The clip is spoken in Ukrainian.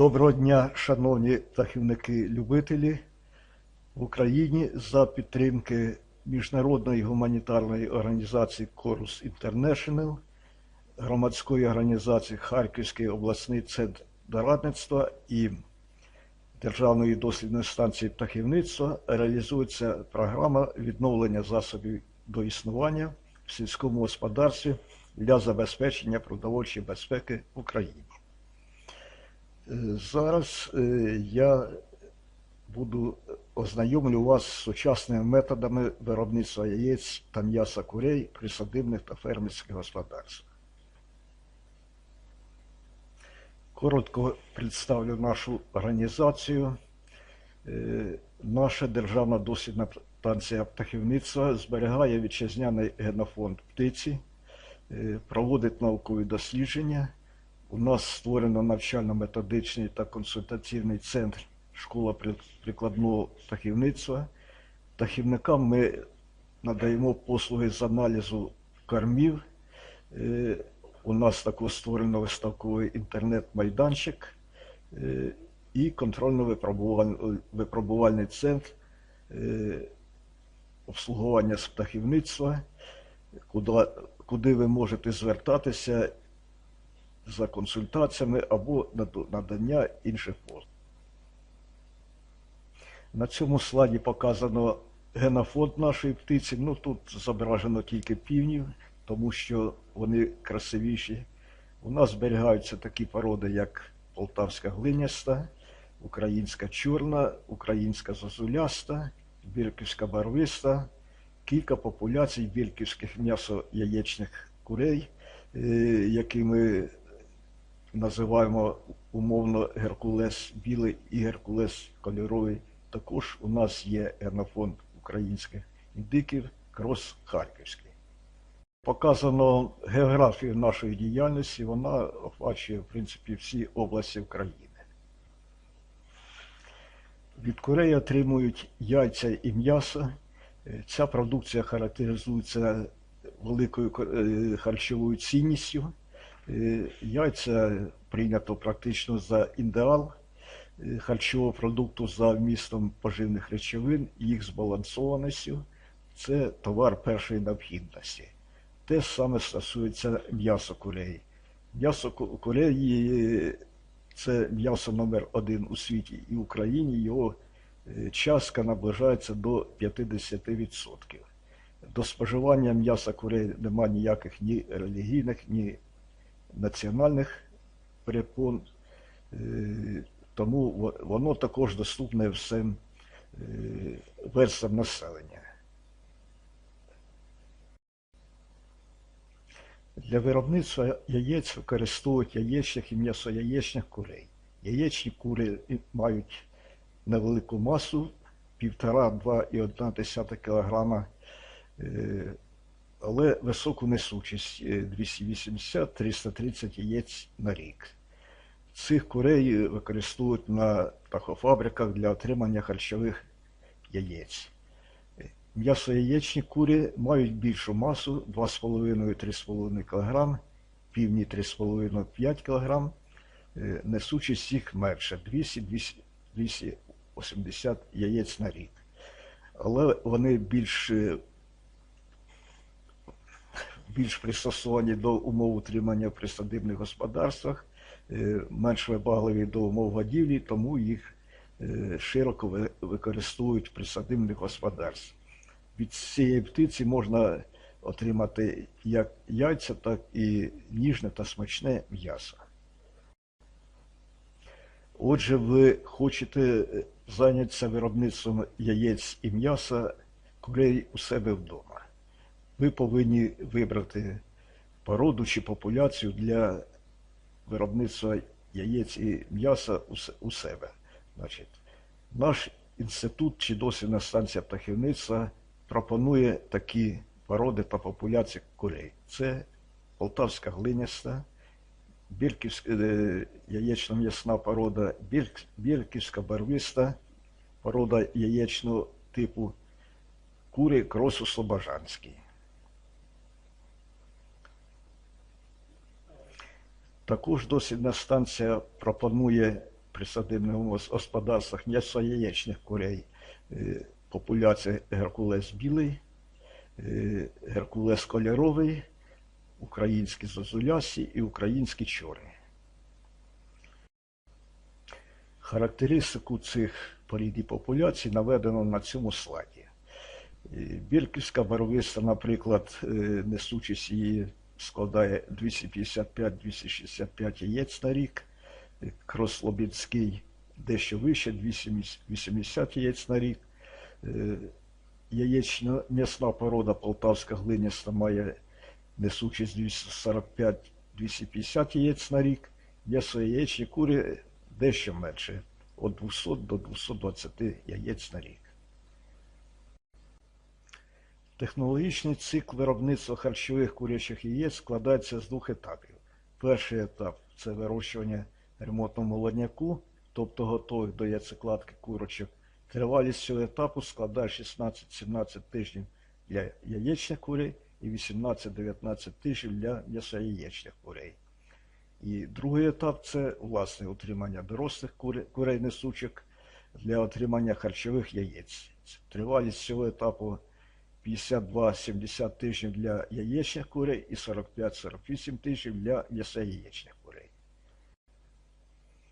Доброго дня, шановні птахівники-любителі в Україні за підтримки міжнародної гуманітарної організації Корус Інтернешнл, громадської організації Харківський обласний центр дорадництва і Державної дослідної станції птахівництва реалізується програма відновлення засобів до існування в сільському господарстві для забезпечення продовольчої безпеки в Україні. Е, Зараз е, я буду ознайомлю вас з сучасними методами виробництва яєць та м'яса курей при садибних та фермерських господарствах. Коротко представлю нашу організацію. Е, Наша державна дослідна станція птахівництва зберігає вітчизняний генофонд птиці, е, проводить наукові дослідження. У нас створено навчально-методичний та консультаційний центр школа прикладного птахівництва. Птахівникам ми надаємо послуги з аналізу кормів. Е, У нас також створено виставковий інтернет-майданчик е, і контрольно-випробувальний центр е, обслуговування з птахівництва, куди, куди ви можете звертатися за консультаціями або надання інших послуг. На цьому слайді показано генофонд нашої птиці. Ну тут зображено тільки півнів, тому що вони красивіші. У нас зберігаються такі породи, як полтавська глиняста, українська чорна, українська зозуляста, бірківська барвиста, кілька популяцій бірківських м'ясо-яєчних курей, е, які ми називаємо умовно Геркулес білий і Геркулес кольоровий. Також у нас є генофонд українських індиків крос Харківський. Показано географію нашої діяльності, вона охвачує в принципі всі області України. Від курей отримують яйця і м'ясо. Е, Ця продукція характеризується великою е, харчовою цінністю. Е, Яйця прийнято практично за ідеал е, харчового продукту за вмістом поживних речовин, їх збалансованістю. Це товар першої необхідності. Те саме стосується м'яса курей. М'ясо курей е, це м'ясо номер один у світі і в Україні. Його е, частка наближається до 50%. До споживання м'яса курей немає ніяких ні релігійних, ні національних перепон, Е, тому воно також доступне всім е, верствам населення. Для виробництва яєць використовують яєчних і м'ясояєчних курей. Яєчні кури мають невелику масу 1,5-2,1 кг, але високу несучість е, 280-330 яєць на рік. Цих курей використовують на птахофабриках для отримання харчових яєць. М'ясояєчні кури мають більшу масу 2,5-3,5 кг, півні 3,5-5 кг, е, несучість їх менше 200-280 яєць на рік. Але вони більш, е, більш пристосовані до умов утримання в присадибних господарствах, е, менш вибагливі до умов годівлі, тому їх е, широко використовують в присадибних господарствах. Від цієї птиці можна отримати як яйця, так і ніжне та смачне м'ясо. Отже, ви хочете е, зайнятися виробництвом яєць і м'яса курей у себе вдома. Ви повинні вибрати породу чи популяцію для виробництва яєць і м'яса у себе. Значить, наш інститут чи дослідна станція птахівництва пропонує такі породи та популяції курей. Це полтавська глиняста, бірківська е, яєчно-м'ясна порода, бірк- бірківська барвиста, порода яєчного типу кури кросу слобожанський. Також дослідна станція пропонує присадибному господарствах м'ясо-яєчних курей е, популяція Геркулес білий, е, Геркулес кольоровий, українські зозулясі і українські чори. Характеристику цих порід і популяцій наведено на цьому слайді. Е, Бірківська барвиста, наприклад, несучість її складає 255-265 яєць на рік. Крослобідський дещо вище, 280 яєць на рік. Е, Яєчна м'ясна порода полтавська глиняста має несучість 245-250 яєць на рік. М'ясо-яєчні кури дещо менше, від 200 до 220 яєць на рік. Технологічний цикл виробництва харчових курячих яєць складається з двох етапів. Перший етап це вирощування ремонтного молодняку, тобто готових до яйцекладки курочок. Тривалість цього етапу складає 16-17 тижнів для яєчних курей і 18-19 тижнів для м'ясояєчних курей. І другий етап це власне утримання дорослих курей несучих для отримання харчових яєць. Тривалість цього етапу 52-70 тижнів для яєчних курей і 45-48 тижнів для м'ясояєчних